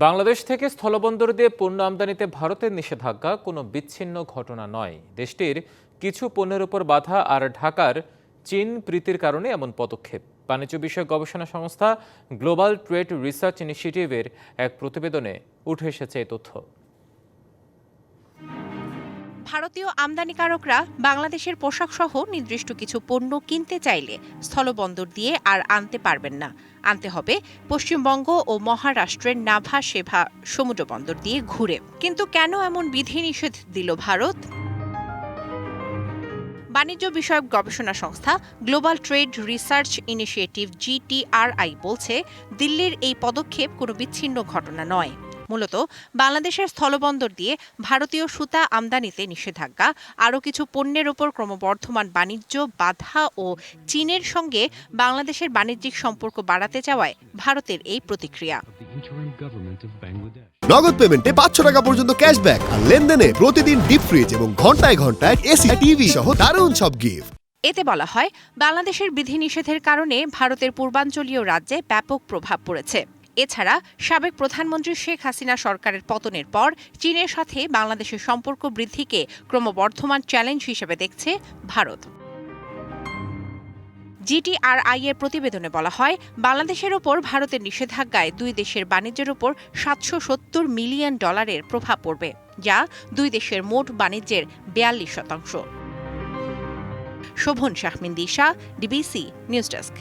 বাংলাদেশ থেকে স্থলবন্দর দিয়ে পণ্য আমদানিতে ভারতের নিষেধাজ্ঞা কোনো বিচ্ছিন্ন ঘটনা নয়। দেশটির কিছু পণ্যের উপর বাধা আর ঢাকার চীন প্রীতির কারণে এমন পদক্ষেপ। বাণিজ্য বিষয়ক গবেষণা সংস্থা গ্লোবাল ট্রেড রিসার্চ ইনিশিয়েটিভের এক প্রতিবেদনে উঠে এসেছে এই তথ্য। ভারতীয় আমদানিকারকরা বাংলাদেশের পোশাক সহ নির্দিষ্ট কিছু পণ্য কিনতে চাইলে স্থলবন্দর দিয়ে আর আনতে পারবেন না। আনতে হবে পশ্চিমবঙ্গ ও মহারাষ্ট্রের নাভা সেভা সমুদ্র বন্দর দিয়ে ঘুরে। কিন্তু কেন এমন বিধিনিষেধ দিল ভারত? বাণিজ্য বিষয়ক গবেষণা সংস্থা global trade research initiative GTRI বলছে, দিল্লির এই পদক্ষেপ কোনো বিচ্ছিন্ন ঘটনা নয়। মূলত বাংলাদেশের স্থলবন্দর দিয়ে ভারতীয় সুতা আমদানিতে নিষেধাজ্ঞা আরও কিছু পণ্যের ওপর ক্রমবর্ধমান বাণিজ্য বাধা ও চীনের সঙ্গে বাংলাদেশের বাণিজ্যিক সম্পর্ক বাড়াতে চাওয়ায় ভারতের এই প্রতিক্রিয়া. নগদ পেমেন্টে পাঁচশো টাকা পর্যন্ত ক্যাশব্যাক আর লেনদেনে প্রতিদিন ডিপ ফ্রিজ এবং ঘন্টায় ঘন্টায় এসি টিভি সহ দারুণ সব গিফট। এতে বলা হয় বাংলাদেশের বিধিনিষেধের কারণে ভারতের পূর্বাঞ্চলীয় রাজ্যে ব্যাপক প্রভাব পড়েছে। এছাড়া সাবেক প্রধানমন্ত্রী শেখ হাসিনা সরকারের পতনের পর চীনের সাথে বাংলাদেশের সম্পর্ক বৃদ্ধিকে ক্রমবর্ধমান চ্যালেঞ্জ হিসেবে দেখছে ভারত। জিটিআরআই এর প্রতিবেদনে বলা হয়, বাংলাদেশের ওপর ভারতের নিষেধাজ্ঞায় দুই দেশের বাণিজ্যের ওপর সাতশো সত্তর মিলিয়ন ডলারের প্রভাব পড়বে, যা দুই দেশের মোট বাণিজ্যের বিয়াল্লিশ শতাংশ। Shovon Shahmin Disha DBC news desk